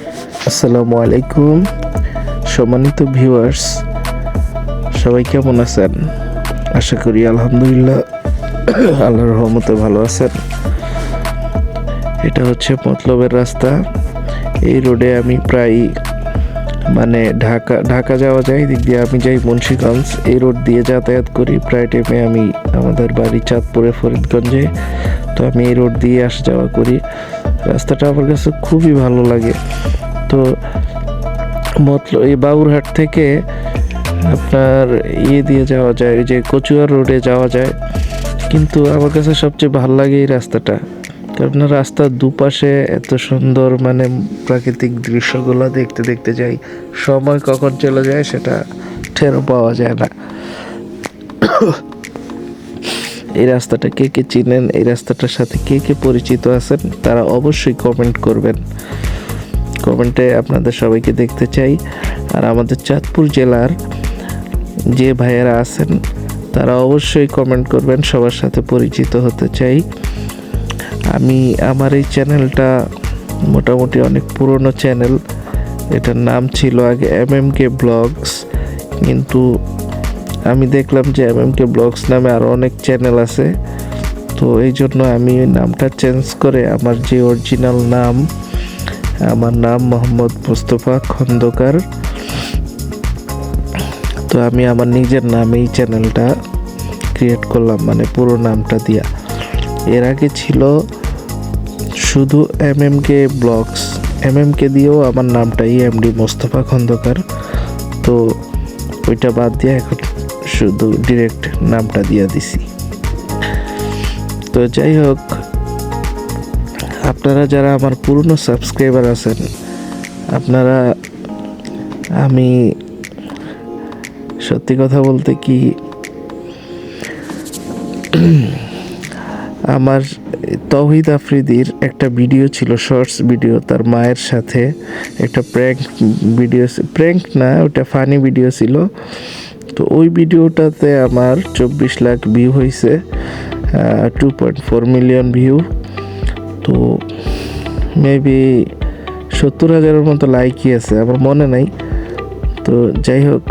আসসালামু আলাইকুম। সম্মানিত ভিউয়ার্স সবাই কেমন আছেন? আশা করি আলহামদুলিল্লাহ আল্লাহর রহমতে ভালো আছেন। এটা হচ্ছে মতলবের রাস্তা। এই রোডে আমি প্রায় মানে ঢাকা ঢাকা যাওয়া যায় দিক দিয়ে আমি যাই মুন্সীগঞ্জ। এই রোড দিয়ে যাতায়াত করি। প্রায় টাইমে আমি আমাদের বাড়ি চাঁদপুরে ফরিদগঞ্জে। তো আমি এই রোড দিয়ে আসা যাওয়া করি। রাস্তাটা আমার কাছে খুবই ভালো লাগে। তো মতলব এই বাবুরহাট থেকে আপনার ইয়ে দিয়ে যাওয়া যায়, ওই যে কচুয়ার রোডে যাওয়া যায়। কিন্তু আমার কাছে সবচেয়ে ভালো লাগে এই রাস্তাটা। কারণ রাস্তার দুপাশে এত সুন্দর মানে প্রাকৃতিক দৃশ্যগুলো দেখতে দেখতে যাই, সময় কখন চলে যায় সেটা টেরও পাওয়া যায় না। এই রাস্তাটা কে কে চিনেন, এই রাস্তাটার সাথে কে কে পরিচিত আছেন, তারা অবশ্যই কমেন্ট করবেন। কমেন্টে আপনাদের সবাইকে দেখতে চাই। আর আমাদের চাঁদপুর জেলার যে ভাইয়েরা আছেন, তারা অবশ্যই কমেন্ট করবেন, সবার সাথে পরিচিত হতে চাই। আমি, আমার এই চ্যানেলটা মোটামুটি অনেক পুরনো চ্যানেল এটার নাম ছিল আগে এম এম কে ব্লগস কিন্তু আমি দেখলাম যে এম এম কে ব্লগস নামে আরও অনেক চ্যানেল আছে। তো এই জন্য আমি নামটা চেঞ্জ করে আমার যে অরিজিনাল নাম, আমার নাম মোহাম্মদ মুস্তফা খন্দকার। তো আমি আমার নিজের নামে এই চ্যানেলটা ক্রিয়েট করলাম মানে পুরো নামটা দিয়া। এর আগে ছিল শুধু M M K blogs M M K দিয়েও আমার নামটা এমডি মোস্তফা খন্দকার। তো ওইটা বাদ দিয়ে এখন শুধু ডিরেক্ট নামটা দিয়ে দিছি। তো যাই হোক, আপনারা যারা আমার পুরনো সাবস্ক্রাইবার আছেন, আপনারা, আমি সত্যি কথা বলতে কি, আমার তৌহিদ আফ্রিদির একটা ভিডিও ছিল শর্টস ভিডিও তার মায়ের সাথে একটা প্র্যাঙ্ক ভিডিও প্র্যাঙ্ক না, ওটা ফানি ভিডিও ছিল। তো ওই ভিডিওটাতে আমার চব্বিশ লাখ ভিউ হয়েছে two point four million view তো মেবি সত্তর হাজারের মতো লাইকই আছে, আমার মনে নাই। তো যাই হোক,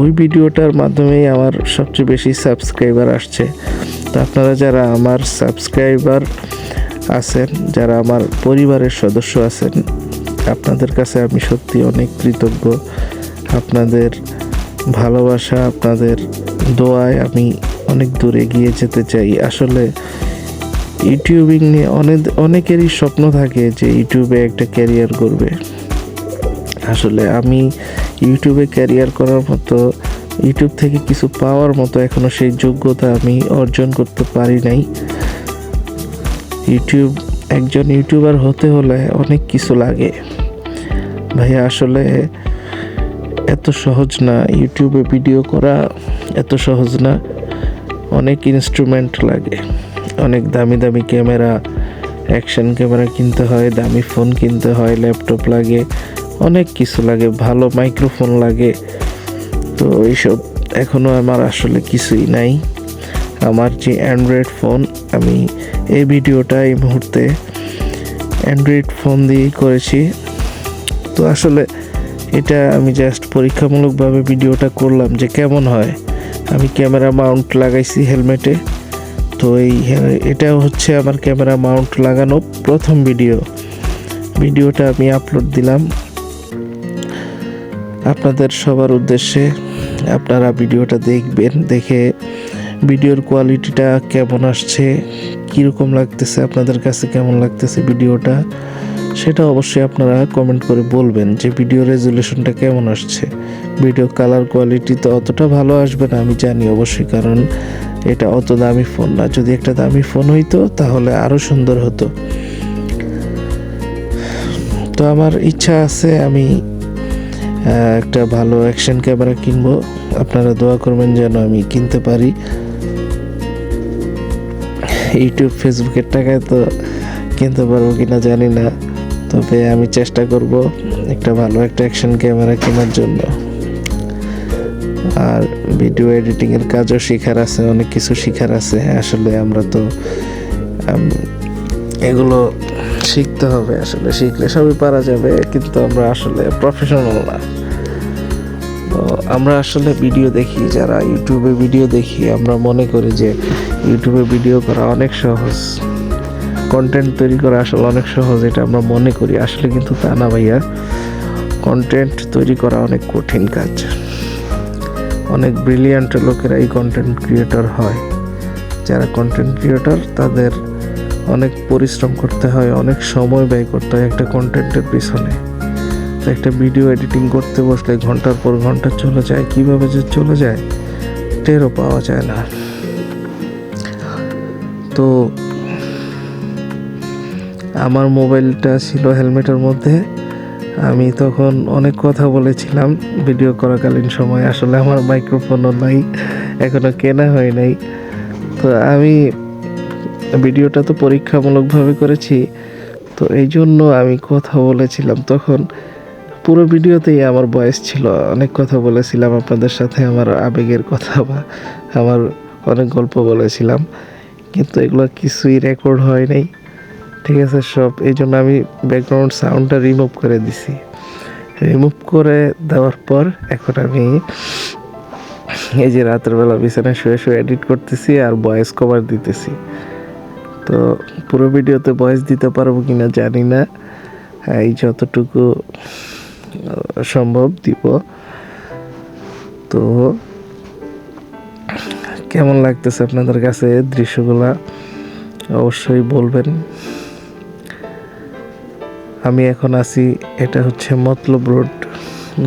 ওই ভিডিওটার মাধ্যমেই আমার সবচেয়ে বেশি সাবস্ক্রাইবার আসছে। তো আপনারা যারা আমার সাবস্ক্রাইবার আছেন, যারা আমার পরিবারের সদস্য আছেন, আপনাদের কাছে আমি সত্যি অনেক কৃতজ্ঞ। আপনাদের ভালোবাসা আপনাদের দোয়ায় আমি অনেক দূর এগিয়ে যেতে চাই। আসলে ইউটিউবিং নিয়ে অনেক অনেকেরই স্বপ্ন থাকে যে ইউটিউবে একটা ক্যারিয়ার করবে আসলে আমি ইউটিউবে ক্যারিয়ার করার মতো, ইউটিউব থেকে কিছু পাওয়ার মতো এখনও সেই যোগ্যতা আমি অর্জন করতে পারি নাই। ইউটিউব একজন ইউটিউবার হতে হলে অনেক কিছু লাগে। ভাইয়া, আসলে এত সহজ না ইউটিউবে ভিডিও করা এত সহজ না। অনেক ইনস্ট্রুমেন্ট লাগে, অনেক দামি দামি ক্যামেরা অ্যাকশন ক্যামেরা কিনতে হয়, দামি ফোন কিনতে হয় ল্যাপটপ লাগে, অনেক কিছু লাগে, ভালো মাইক্রোফোন লাগে। তো এইসব এখনও আমার আসলে কিছুই নাই। আমার যে অ্যান্ড্রয়েড ফোন আমি এই ভিডিওটা এই মুহূর্তে অ্যান্ড্রয়েড ফোন দিয়েই করেছি। তো আসলে এটা আমি জাস্ট পরীক্ষামূলকভাবে ভিডিওটা করলাম যে কেমন হয়। আমি ক্যামেরা মাউন্ট লাগাইছি হেলমেটে তো এই এটা হচ্ছে আমার ক্যামেরা মাউন্ট লাগানো প্রথম ভিডিও ভিডিওটা আমি আপলোড দিলাম। আপনাদের সবার উদ্দেশ্যে আপনারা ভিডিওটা দেখবেন, দেখে ভিডিওর কোয়ালিটিটা কেমন আসছে, কীরকম লাগতেছে, আপনাদের কাছে কেমন লাগতেছে ভিডিওটা? সেটা অবশ্যই আপনারা কমেন্ট করে বলবেন যে ভিডিও রেজুলেশনটা কেমন আসছে। ভিডিও কালার কোয়ালিটি তো অতটা ভালো আসবে না, আমি জানি অবশ্যই, কারণ এটা অত দামি ফোন না। যদি একটা দামি ফোন হইতো, তাহলে আরও সুন্দর হতো। তো আমার ইচ্ছা আছে আমি একটা ভালো অ্যাকশন ক্যামেরা কিনবো। আপনারা দোয়া করবেন যেন আমি কিনতে পারি। ইউটিউব ফেসবুকের টাকায় তো কিনতে পারব কিনা জানি না। তবে আমি চেষ্টা করব একটা ভালো একটা অ্যাকশন ক্যামেরা কেনার জন্য। আর ভিডিও এডিটিংয়ের কাজও শেখার আছে, অনেক কিছু শেখার আছে। আসলে আমরা তো এগুলো শিখতে হবে, আসলে শিখলে সবই পারা যাবে, কিন্তু আমরা আসলে প্রফেশনাল না। তো আমরা আসলে ভিডিও দেখি, যারা ইউটিউবে ভিডিও দেখি, আমরা মনে করি যে ইউটিউবে ভিডিও করা অনেক সহজ। কন্টেন্ট তৈরি করা আসলে অনেক সহজ, এটা আমরা মনে করি। আসলে কিন্তু তা না ভাইয়া। কন্টেন্ট তৈরি করা অনেক কঠিন কাজ। অনেক ব্রিলিয়ান্ট লোকেরা এই কন্টেন্ট ক্রিয়েটর হয়। যারা কন্টেন্ট ক্রিয়েটর তাদের অনেক পরিশ্রম করতে হয়, অনেক সময় ব্যয় করতে হয় একটা কন্টেন্টের পিছনে। তো একটা ভিডিও এডিটিং করতে বসলে ঘণ্টার পর ঘণ্টা চলে যায়, কীভাবে যে চলে যায়, টেরও পাওয়া যায় না। তো আমার মোবাইলটা ছিল হেলমেটের মধ্যে। আমি তখন অনেক কথা বলেছিলাম, ভিডিও করাকালীন সময়। আসলে আমার মাইক্রোফোনও নাই, এখনও কেনা হয় নাই। তো আমি ভিডিওটা তো পরীক্ষামূলকভাবে করেছি, তো এই জন্য আমি কথা বলেছিলাম। তখন পুরো ভিডিওতেই আমার বয়স ছিল, অনেক কথা বলেছিলাম আপনাদের সাথে, আমার আবেগের কথা বা আমার অনেক গল্প বলেছিলাম। কিন্তু এগুলো কিছুই রেকর্ড হয় নাই। ঠিক আছে, সব। এই জন্য আমি ব্যাকগ্রাউন্ড সাউন্ডটা রিমুভ করে দিছি। রিমুভ করে দেওয়ার পর এখন আমি এই যে রাতের বেলা বিছানায় শুয়ে শুয়ে এডিট করতেছি আর ভয়েস কভার দিতেছি। তো পুরো ভিডিওতে ভয়েস দিতে পারব কি না জানি না। এই যতটুকু সম্ভব দিব। তো কেমন লাগতেছে আপনাদের কাছে দৃশ্যগুলা? অবশ্যই বলবেন। আমি এখন আছি, এটা হচ্ছে Matlab road,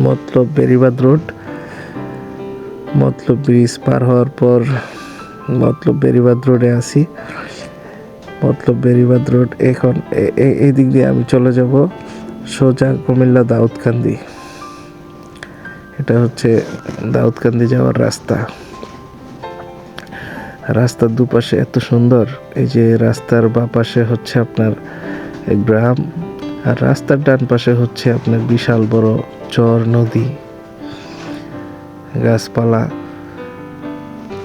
Matlab Beribadh road. Matlab bridge পার হওয়ার পর মতলব বেরিবাদ রোডে আছি। মতলব বেরিবাদ রোড, এখন এই দিক দিয়ে আমি চলে যাব সোজা কুমিল্লা দাউদকান্দি। এটা হচ্ছে দাউদকান্দি যাওয়ার রাস্তা। রাস্তার দুপাশে এত সুন্দর, এই যে রাস্তার বাঁ পাশে হচ্ছে আপনার গ্রাম আর রাস্তার ডান পাশে হচ্ছে আপনার বিশাল বড় চর নদী, গাছপালা,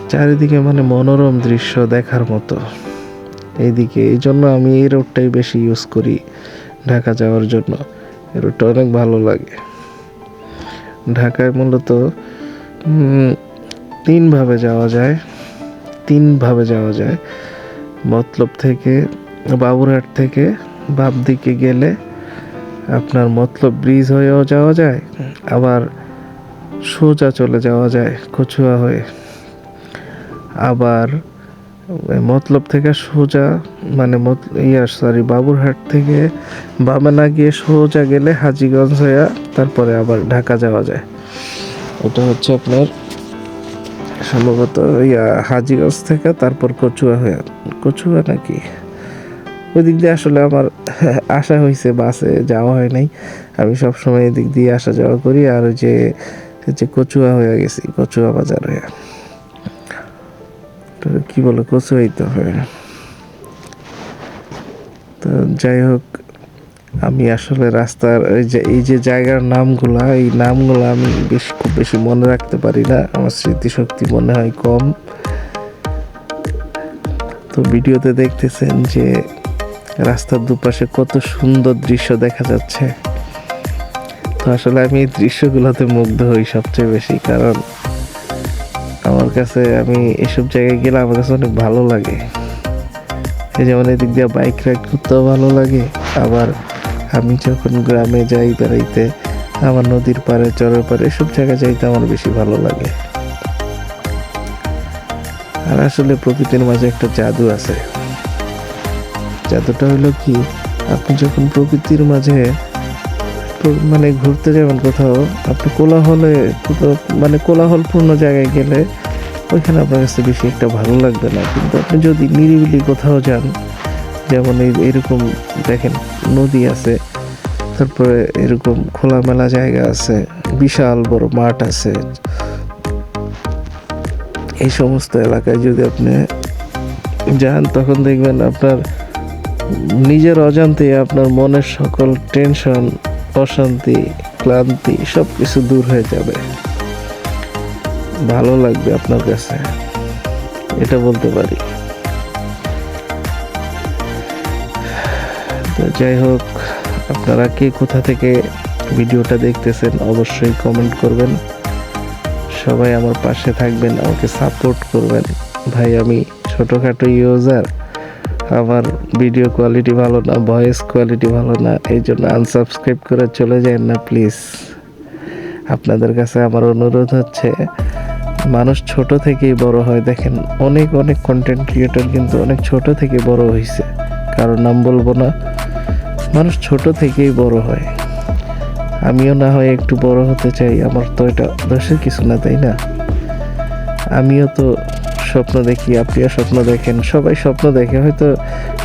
চারিদিকে মানে মনোরম দৃশ্য দেখার মতো। এইদিকে এই জন্য আমি এই রোডটাই বেশি ইউজ করি ঢাকা যাওয়ার জন্য। এই রোডটা অনেক ভালো লাগে। ঢাকায় মূলত তিনভাবে যাওয়া যায় তিনভাবে যাওয়া যায়। মতলব থেকে, বাবুরহাট থেকে বাপ দিকে গেলে আপনার মতলব ব্রিজ হয়েও যাওয়া যায়, আবার সোজা চলে যাওয়া যায় কচুয়া হয়ে। আবার মতলব থেকে সোজা মানে ইয়া সরি বাবুরহাট থেকে বামে না গিয়ে সোজা গেলে হাজিগঞ্জ হয়ে তারপরে আবার ঢাকা যাওয়া যায়। ওটা হচ্ছে আপনার সম্ভবত ইয়া, হাজিগঞ্জ থেকে তারপর কচুয়া হয়ে কচুয়া নাকি? ওই দিক দিয়ে আসলে আমার আসা হয়েছে বাসে যাওয়া হয় নাই। আমি সব সময় এদিক দিয়ে আসা যাওয়া করি, আর ওই যে যে কচুয়া হয়ে গেছি, কচুয়া বাজার হয়ে। কি বলে, কচুয়াই তো হয়। তো যাই হোক, আমি আসলে রাস্তার এই যে এই যে জায়গার নামগুলা, এই নামগুলো আমি বেশ, খুব বেশি মনে রাখতে পারি না। আমার স্মৃতিশক্তি মনে হয় কম। তো ভিডিওতে দেখতেছেন যে রাস্তার দুপাশে কত সুন্দর দৃশ্য দেখা যাচ্ছে। তো আসলে আমি এই দৃশ্যগুলোতে মুগ্ধ হই সবচেয়ে বেশি, কারণ আমার কাছে আমি এসব জায়গায় গেলে আমার কাছে অনেক ভালো লাগে। এই যেমন এদিক দিয়ে বাইক রাইড করতেও ভালো লাগে, আবার আমি যখন গ্রামে যাই বেড়াইতে, আমার নদীর পাড়ে, চরের পাড়ে এসব জায়গায় যাইতে আমার বেশি ভালো লাগে। আর আসলে প্রকৃতির মাঝে একটা জাদু আছে। জাদুটা হলো কি, আপনি যখন প্রকৃতির মাঝে মানে ঘুরতে যাবেন কোথাও, আপনি কোলাহলে মানে কোলাহলপূর্ণ জায়গায় গেলে ওইখানে আপনার কাছে বেশি একটা ভালো লাগবে না। কিন্তু আপনি যদি নিরিবিলি কোথাও যান, যেমন এই, এরকম দেখেন নদী আছে, তারপরে এরকম খোলামেলা জায়গা আছে, বিশাল বড় মাঠ আছে। এই সমস্ত এলাকায় যদি আপনি যান, তখন দেখবেন আপনার নিজের অজান্তে আপনার মনের সকল টেনশন, অশান্তি, ক্লান্তি সব কিছু দূর হয়ে যাবে। ভালো লাগবে আপনার কাছে, এটা বলতে পারি। তো যাই হোক, আপনারা কে কোথা থেকে ভিডিওটা দেখতেছেন অবশ্যই কমেন্ট করবেন। সবাই আমার পাশে থাকবেন, আমাকে সাপোর্ট করবেন। ভাই, আমি ছোটোখাটো ইউজার আমার ভিডিও কোয়ালিটি ভালো না ভয়েস কোয়ালিটি ভালো না এই জন্য আনসাবস্ক্রাইব করে চলে যান না প্লিজ আপনাদের কাছে আমার অনুরোধ হচ্ছে, মানুষ ছোট থেকেই বড় হয়। দেখেন, অনেক অনেক কন্টেন্ট ক্রিয়েটর কিন্তু অনেক ছোট থেকে বড় হয়েছে কারোর নাম বলব না, মানুষ ছোট থেকেই বড় হয়। আমিও না হয় একটু বড় হতে চাই, আমার তো এটা দোষের কিছু না, তাই না? আমিও তো স্বপ্ন দেখি আপনিও স্বপ্ন দেখেন, সবাই স্বপ্ন দেখে, হয়তো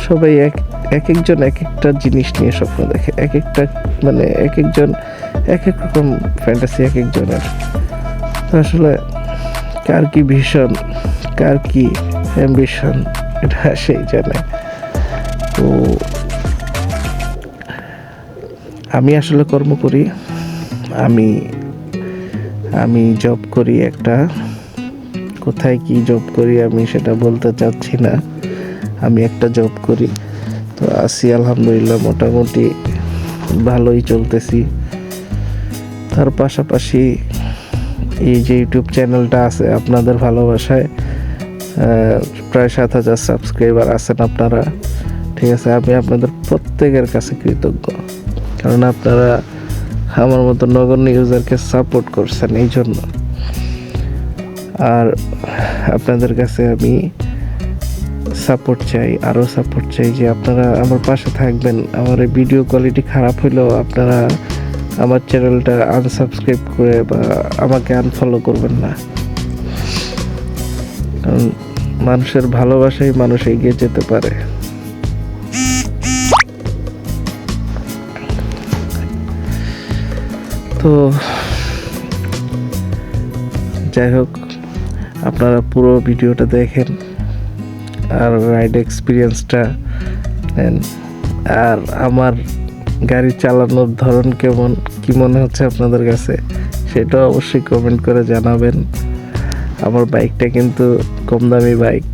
সবাই এক এক একজন এক একটা জিনিস নিয়ে স্বপ্ন দেখে এক একটা মানে এক একজন এক এক রকম ফ্যান্টাসি এক একজনের তো আসলে কার কি ভীষণ, কার কি অ্যাম্বিশন এটা সেই জানে। তো আমি আসলে কর্ম করি, আমি আমি জব করি একটা। কোথায় কি জব করি আমি সেটা বলতে চাচ্ছি না। আমি একটা জব করি। তো আছি আলহামদুলিল্লাহ, মোটামুটি ভালোই চলতেছি। তার পাশাপাশি এই যে ইউটিউব চ্যানেলটা আছে আপনাদের ভালোবাসায় প্রায় সাত হাজার সাবস্ক্রাইবার আছেন আপনারা। ঠিক আছে, আমি আপনাদের প্রত্যেকের কাছে কৃতজ্ঞ। কারণ আপনারা আমার মতো নগণ্য ইউজারকে সাপোর্ট করছেন এই জন্য। আর আপনাদের কাছে আমি সাপোর্ট চাই, আরও সাপোর্ট চাই যে আপনারা আমার পাশে থাকবেন। আমার এই ভিডিও কোয়ালিটি খারাপ হলেও আপনারা আমার চ্যানেলটা আনসাবস্ক্রাইব করে বা আমাকে আনফলো করবেন না। কারণ মানুষের ভালোবাসাই মানুষ এগিয়ে যেতে পারে। তো যাই হোক আপনারা পুরো ভিডিওটা দেখেন আর রাইড এক্সপিরিয়েন্সটা নেন। আর আমার গাড়ি চালানোর ধরন কেমন, কি মনে হচ্ছে আপনাদের কাছে, সেটাও অবশ্যই কমেন্ট করে জানাবেন। আমার বাইকটা কিন্তু কম দামি বাইক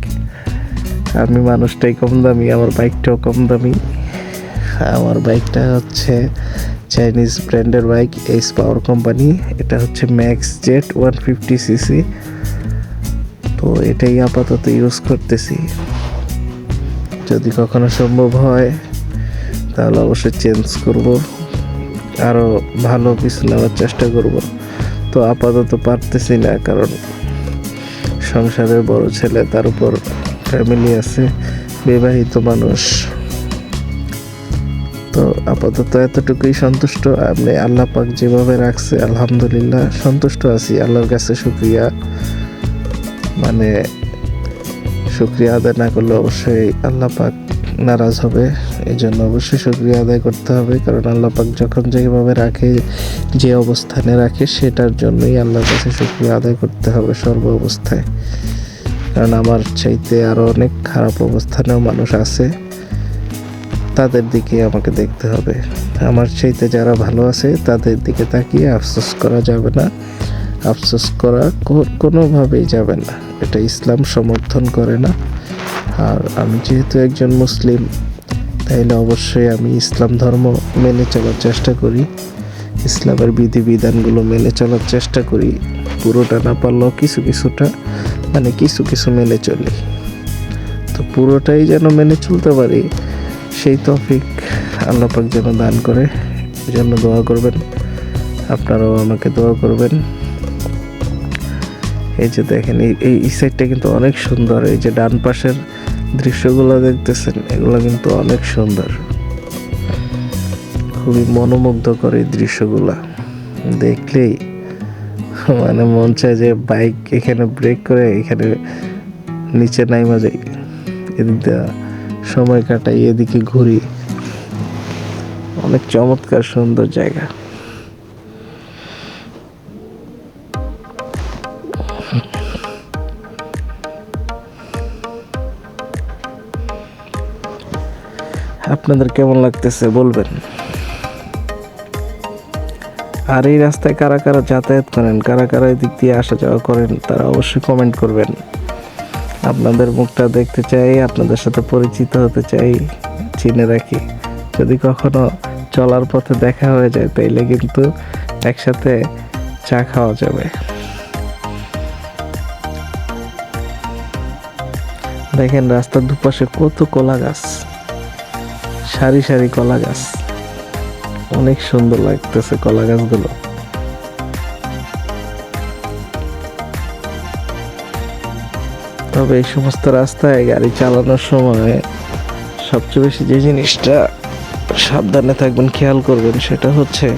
আমি মানুষটাই কম দামি, আমার বাইকটাও কম দামি। আমার বাইকটা হচ্ছে চাইনিজ ব্র্যান্ডের বাইক এইচ পাওয়ার কোম্পানি এটা হচ্ছে max jet one fifty CC তো এটাই আপাতত ইউজ করতেছি। যদি কখনো সম্ভব হয়, তাহলে অবশ্যই চেঞ্জ করব। আরও ভালো কিছু নেওয়ার চেষ্টা করব। তো আপাতত পারতেছি না, কারণ সংসারের বড় ছেলে, তার উপর ফ্যামিলি আছে, বিবাহিত মানুষ। তো আপাতত এতটুকুই সন্তুষ্ট। আপনি আল্লাহ পাক যেভাবে রাখছে, আলহামদুলিল্লাহ, সন্তুষ্ট আছি। আল্লাহর কাছে শুক্রিয়া। মানে শুক্রিয়া আদায় না করলে অবশ্যই আল্লাহ পাক নারাজ হবে। এই জন্য অবশ্যই শুক্রিয়া আদায় করতে হবে, কারণ আল্লাহ পাক যখন যেভাবে রাখে, যে অবস্থানে রাখে, সেটার জন্যই আল্লাহর কাছে শুক্রিয়া আদায় করতে হবে সর্ব অবস্থায়। কারণ আমার চাইতে আরও অনেক খারাপ অবস্থানেও মানুষ আছে, তাদের দিকে আমাকে দেখতে হবে। আমার চাইতে যারা ভালো আছে, তাদের দিকে তাকিয়ে আফসোস করা যাবে না। আফসোস করা কোনোভাবেই যাবে না। এটা ইসলাম সমর্থন করে না। আর আমি যেহেতু একজন মুসলিম, তাইলে অবশ্যই আমি ইসলাম ধর্ম মেনে চলার চেষ্টা করি। ইসলামের বিধিবিধানগুলো মেনে চলার চেষ্টা করি। পুরোটা না পারলেও কিছু কিছুটা মানে কিছু কিছু মেনে চলি। তো পুরোটাই যেন মেনে চলতে পারি, সেই তফিক আল্লাপাক যেন দান করে। জন্য দোয়া করবেন। আপনারাও আমাকে দোয়া করবেন। এই যে দেখেন, এই এই সাইডটা কিন্তু অনেক সুন্দর। এই যে ডান পাশের দৃশ্যগুলো দেখতেছেন, এগুলো কিন্তু অনেক সুন্দর। খুবই মনোমুগ্ধকর এই দৃশ্যগুলা। দেখলেই মানে মন চায় যে বাইক এখানে ব্রেক করে এখানে নিচে নাইমা যাই, এদিক সময় কাটাই, এদিকে ঘুরি। অনেক চমৎকার সুন্দর জায়গা। আপনাদের কেমন লাগতেছে বলবেন? আর এই রাস্তায় কারা কারা যাতায়াত করেন, কারা কারা দিক দিয়ে আসা যাওয়া করেন, তারা অবশ্যই কমেন্ট করবেন। আপনাদের মুখটা দেখতে চাই, আপনাদের সাথে পরিচিত হতে চাই, চিনে রাখি। যদি কখনো চলার পথে দেখা হয়ে যায়, তাইলে কিন্তু একসাথে চা খাওয়া যাবে। দেখেন রাস্তার দুপাশে কত কলা গাছ। সারি সারি কলা গাছ। অনেক সুন্দর লাগতেছে কলা গাছগুলো। তবে এই সমস্ত রাস্তায় গাড়ি চালানোর সময় সবচেয়ে বেশি যে জিনিসটা সাবধানে থাকবেন, খেয়াল করবেন, সেটা হচ্ছে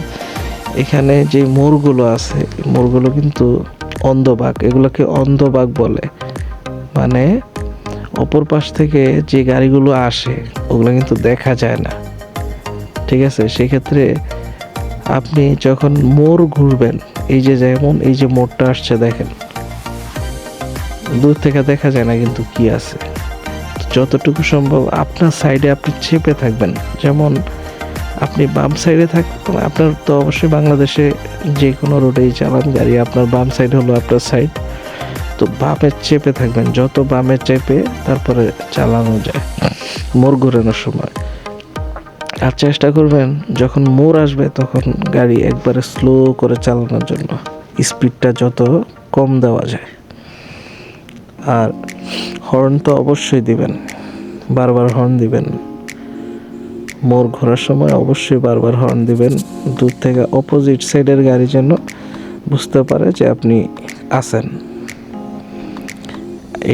এখানে যে মোড়গুলো আছে মোড়গুলো কিন্তু অন্ধবাগ এগুলোকে অন্ধবাগ বলে। মানে অপর পাশ থেকে যে গাড়িগুলো আসে, ওগুলো কিন্তু দেখা যায় না। ঠিক আছে? সেক্ষেত্রে আপনি যখন মোড় ঘুরবেন, এই যে যেমন এই যে মোড়টা আসছে দেখেন, দূর থেকে দেখা যায় না কিন্তু কি আছে। যতটুকু সম্ভব আপনার সাইডে আপনি চেপে থাকবেন। যেমন আপনি বাম সাইডে থাকবেন আপনার তো অবশ্যই বাংলাদেশে যে কোনো রোডেই চালান গাড়ি আপনার বাম সাইড হলো আপনার সাইড তো বামে চেপে থাকবেন, যত বামে চেপে তারপরে চালানো যায় মোড় ঘোরানোর সময়। আর চেষ্টা করবেন, যখন মোড় আসবে তখন গাড়ি একবারে স্লো করে চালানোর জন্য। স্পিডটা যত কম দেওয়া যায়। আর হর্ন তো অবশ্যই দিবেন, বারবার হর্ন দিবেন। মোড় ঘোরার সময় অবশ্যই বারবার হর্ন দিবেন। দূর থেকে অপোজিট সাইডের গাড়ি যেন বুঝতে পারে যে আপনি আছেন।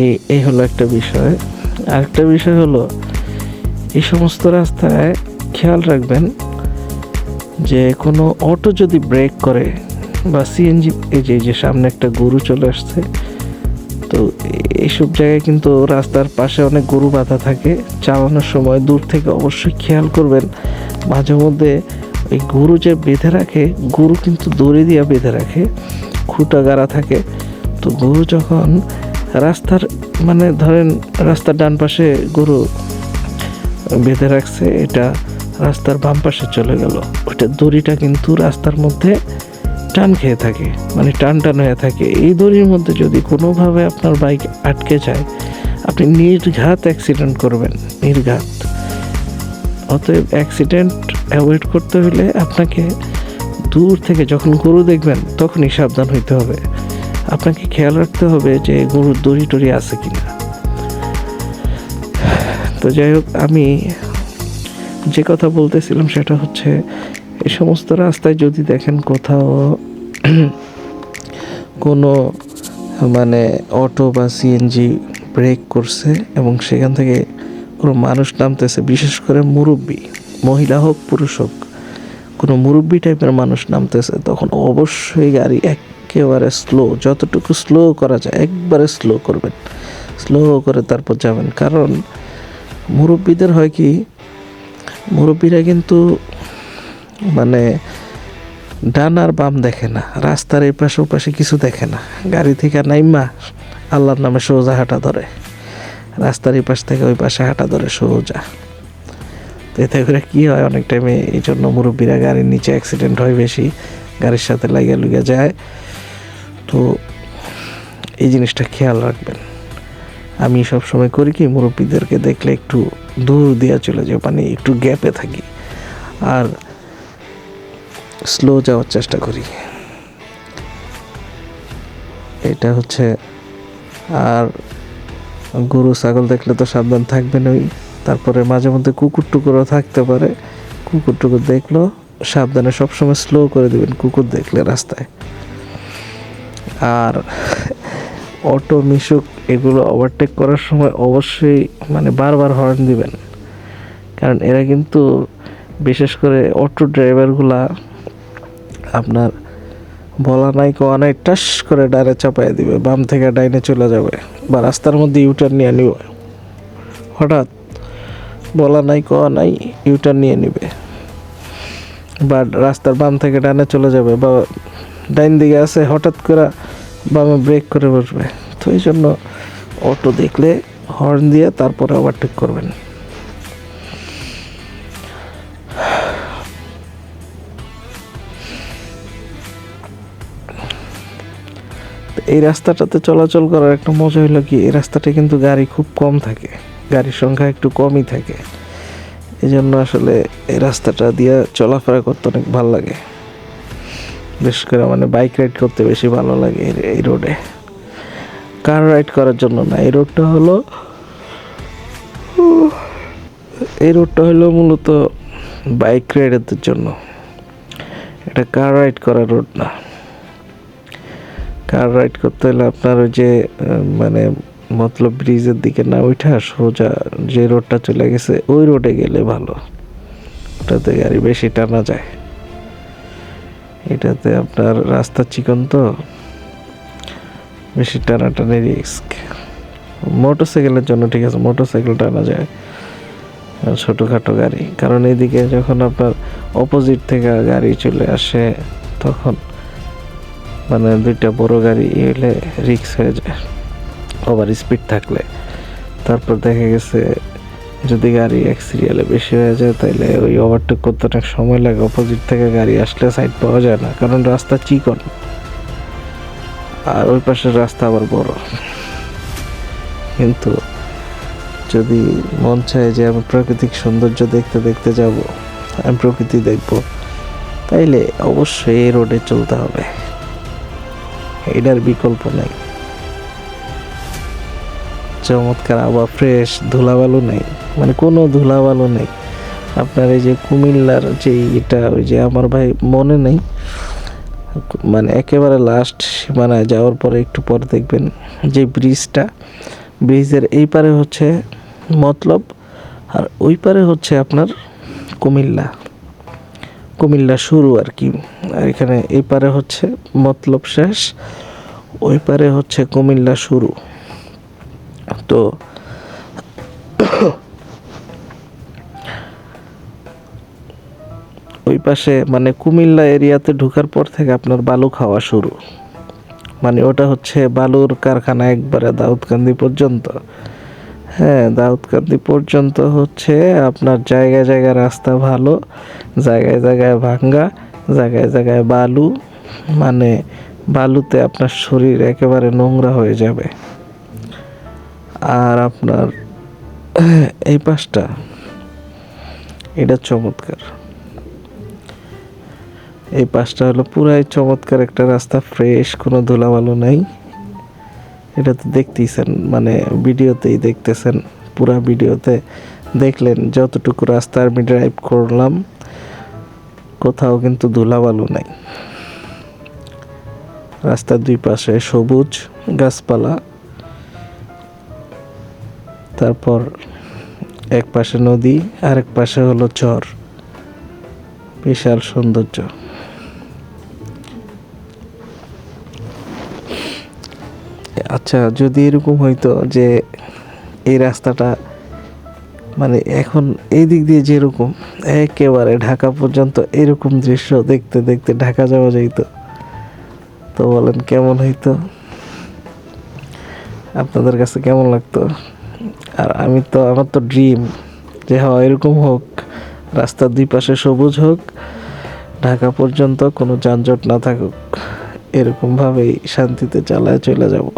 এই এই হলো একটা বিষয়। আরেকটা বিষয় হলো, এই সমস্ত রাস্তায় খেয়াল রাখবেন যে কোনো অটো যদি ব্রেক করে বা সিএনজি এই যে যে সামনে একটা গরু চলে আসছে, তো এইসব জায়গায় কিন্তু রাস্তার পাশে অনেক গরু বাঁধা থাকে। চালানোর সময় দূর থেকে অবশ্যই খেয়াল করবেন। মাঝে মধ্যে ওই গরু যে বেঁধে রাখে, গরু কিন্তু দড়ি দিয়ে বেঁধে রাখে, খুঁটা গাড়া থাকে। তো গরু যখন রাস্তার মানে ধরেন রাস্তার ডান পাশে গরু বেঁধে রাখছে, এটা রাস্তার বাম পাশে চলে গেল। ওইটা দড়িটা কিন্তু রাস্তার মধ্যে টান খেয়ে থাকে মানে টান টান হয়ে থাকে। এই দড়ির মধ্যে যদি কোনোভাবে আপনার বাইক আটকে যায়, আপনি নির্ঘাত অ্যাক্সিডেন্ট করবেন, নির্ঘাত। অতএব অ্যাক্সিডেন্ট অ্যাভয়েড করতে হলে আপনাকে দূর থেকে যখন গরু দেখবেন, তখনই সাবধান হইতে হবে। আপনাকে খেয়াল রাখতে হবে যে গরুর দড়ি টড়ি আছে কিনা। তো যাই হোক, আমি যে কথা বলতেছিলাম সেটা হচ্ছে, এই সমস্ত রাস্তায় যদি দেখেন কোথাও কোনো মানে অটো বা সিএনজি ব্রেক করছে এবং সেখান থেকে কোনো মানুষ নামতেছে, বিশেষ করে মুরব্বী, মহিলা হোক, পুরুষ হোক, কোনো মুরব্বী টাইপের মানুষ নামতেছে, তখন অবশ্যই গাড়ি একেবারে স্লো যতটুকু স্লো করা যায়, একবারে স্লো করবেন। স্লো করে তারপর যাবেন। কারণ মুরব্বীদের হয় কি, মুরব্বীরা কিন্তু মানে ডান আর বাম দেখে না, রাস্তার এই পাশে ও পাশে কিছু দেখে না। গাড়ি থেকে নাইমা, আল্লাহর নামে সোজা হাঁটা ধরে। রাস্তার এই পাশ থেকে ওই পাশে হাঁটা ধরে সোজা। তো এতে করে কী হয়, অনেক টাইমে এই জন্য মুরব্বীরা গাড়ির নিচে অ্যাক্সিডেন্ট হয় বেশি, গাড়ির সাথে লাগিয়ে লুগে যায়। তো এই জিনিসটা খেয়াল রাখবেন। আমি সব সময় করি কি, মুরব্বীদেরকে দেখলে একটু দূর দিয়া চলে যাই মানে একটু গ্যাপে থাকি। আর স্লো যাওয়ার চেষ্টা করি। এটা হচ্ছে, আর গরু, ছাগল দেখলে তো সাবধান থাকবেন ওই। তারপরে মাঝে মধ্যে কুকুর টুকুরও থাকতে পারে। কুকুর টুকুর দেখল সাবধানে সবসময় স্লো করে দিবেন, কুকুর দেখলে রাস্তায়। আর অটো, মিশুক এগুলো ওভারটেক করার সময় অবশ্যই মানে বারবার হর্ন দিবেন। কারণ এরা কিন্তু বিশেষ করে অটো ড্রাইভারগুলা আপনার বলা নাই কোয়া নাই টাস করে ডাইরে চাপাই দিবে, বাম থেকে ডাইনে চলে যাবে বা রাস্তার মধ্যে ইউটার্ন নিয়ে নিবে। হঠাৎ বলা নাই কোয়া নাই ইউটার্ন নিয়ে নিবে। বা রাস্তার বাম থেকে ডানে চলে যাবে বা ডাইন দিকে আছে, হঠাৎ করে বামে ব্রেক করে বসবে। তো এই জন্য অটো দেখলে হর্ন দিয়ে তারপরে ওভারটেক করবেন। এই রাস্তাটাতে চলাচল করার একটা মজা হলো কি, এই রাস্তাটা কিন্তু গাড়ি খুব কম থাকে, গাড়ির সংখ্যা একটু কমই থাকে। এই জন্য আসলে এই রাস্তাটা দিয়ে চলাফেরা করতে অনেক ভালো লাগে। বিশেষ করে মানে বাইক রাইড করতে বেশি ভালো লাগে এই- রোডে কার রাইড করার জন্য না, এই রোডটা হলো এই রোডটা হলো মূলত বাইক রাইডারদের জন্য। এটা কার রাইড করার রোড না। কার রাইড করতে হলে আপনার ওই যে মানে মতলব ব্রিজের দিকে না ওইটা সোজা যে রোডটা চলে গেছে, ওই রোডে গেলে ভালো। ওটাতে গাড়ি বেশি টানা যায়। এটাতে আপনার রাস্তা চিকন তো। বেশি টানাটানি রিস্ক মোটর সাইকেলের জন্য ঠিক আছে মোটর সাইকেল টানা যায়। ছোটোখাটো গাড়ি। কারণ এদিকে যখন আপনার অপোজিট থেকে গাড়ি চলে আসে, তখন মানে দুইটা বড় গাড়ি এলে রিক্স হয়ে যায়। ওভার স্পিড থাকলে। তারপর দেখা গেছে যদি গাড়ি এক সিরিয়ালে বেশি হয়ে যায় তাহলে ওই ওভারটেক করতে অনেক সময় লাগে। অপোজিট থেকে গাড়ি আসলে সাইড পাওয়া যায় না, কারণ রাস্তা চিকন। আর ওই পাশের রাস্তা আবার বড়। কিন্তু যদি মন চায় যে আমি প্রাকৃতিক সৌন্দর্য দেখতে দেখতে যাব, আমি প্রকৃতি দেখব, তাইলে অবশ্যই এই রোডে চলতে হবে। এটার বিকল্প নেই। চমৎকার আবার ফ্রেশ ধুলাবালু নেই। মানে কোনো ধুলাবালু নেই। আপনার এই যে কুমিল্লার যে এটা, ওই যে আমার ভাই মনে নেই মানে একেবারে লাস্ট সীমানায় যাওয়ার পরে একটু পরে দেখবেন যে ব্রিজটা, ব্রিজের এই পারে হচ্ছে মতলব আর ওই পারে হচ্ছে আপনার কুমিল্লা। কুমিল্লা শুরু আর কি। আর এখানে এই পারে হচ্ছে মতলব শেষ, ওই পারে হচ্ছে কুমিল্লা শুরু। তো পাশে মানে কুমিল্লা এরিয়াতে ঢোকার পর থেকে আপনার বালু খাওয়া শুরু। মানে ওটা হচ্ছে বালুর কারখানা একবারে দাউদকান্দি পর্যন্ত। হ্যাঁ দাউদকান্দি পর্যন্ত হচ্ছে আপনার জায়গায় জায়গায় রাস্তা ভালো, জায়গায় জায়গায় ভাঙ্গা, জায়গায় জায়গায় বালু মানে বালুতে আপনার শরীর একেবারে নোংরা হয়ে যাবে। আর আপনার এই পাশটা, এটা চমৎকার। এই পাশটা হলো পুরাই চমৎকার একটা রাস্তা ফ্রেশ কোনো ধুলাবালু নাই। এটা তো দেখতেইছেন মানে ভিডিওতেই দেখতেছেন, পুরা ভিডিওতে দেখলেন যতটুকু রাস্তা আমি ড্রাইভ করলাম, কোথাও কিন্তু ধুলাবালু নাই। রাস্তার দুই পাশে সবুজ গাছপালা, তারপর এক পাশে নদী আর এক পাশে হলো চর বিশাল সৌন্দর্য। আচ্ছা যদি এরকম হইতো যে এই রাস্তাটা মানে এখন এই দিক দিয়ে যেরকম, একেবারে ঢাকা পর্যন্ত এরকম দৃশ্য দেখতে দেখতে ঢাকা যাওয়া যাইত, তো বলেন কেমন হইতো? আপনাদের কাছে কেমন লাগতো? আর আমি তো, আমার তো ড্রিম যে হ্যাঁ এরকম হোক, রাস্তার দুই পাশে সবুজ হোক, ঢাকা পর্যন্ত কোনো যানজট না থাকুক, এরকমভাবেই শান্তিতে চালায় চলে যাব।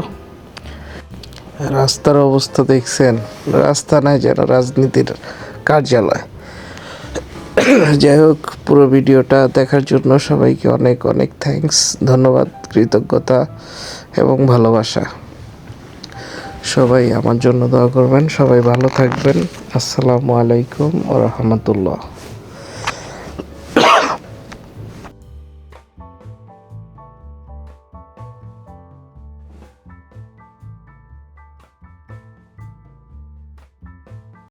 রাস্তার অবস্থা দেখছেন, রাস্তা নাই যেন, রাজনীতির কার্যালয়। যাই হোক, পুরো ভিডিওটা দেখার জন্য সবাইকে অনেক অনেক থ্যাঙ্কস ধন্যবাদ, কৃতজ্ঞতা এবং ভালোবাসা। সবাই আমার জন্য দোয়া করবেন, সবাই ভালো থাকবেন। আসসালামু আলাইকুম ও রহমতুল্লাহ।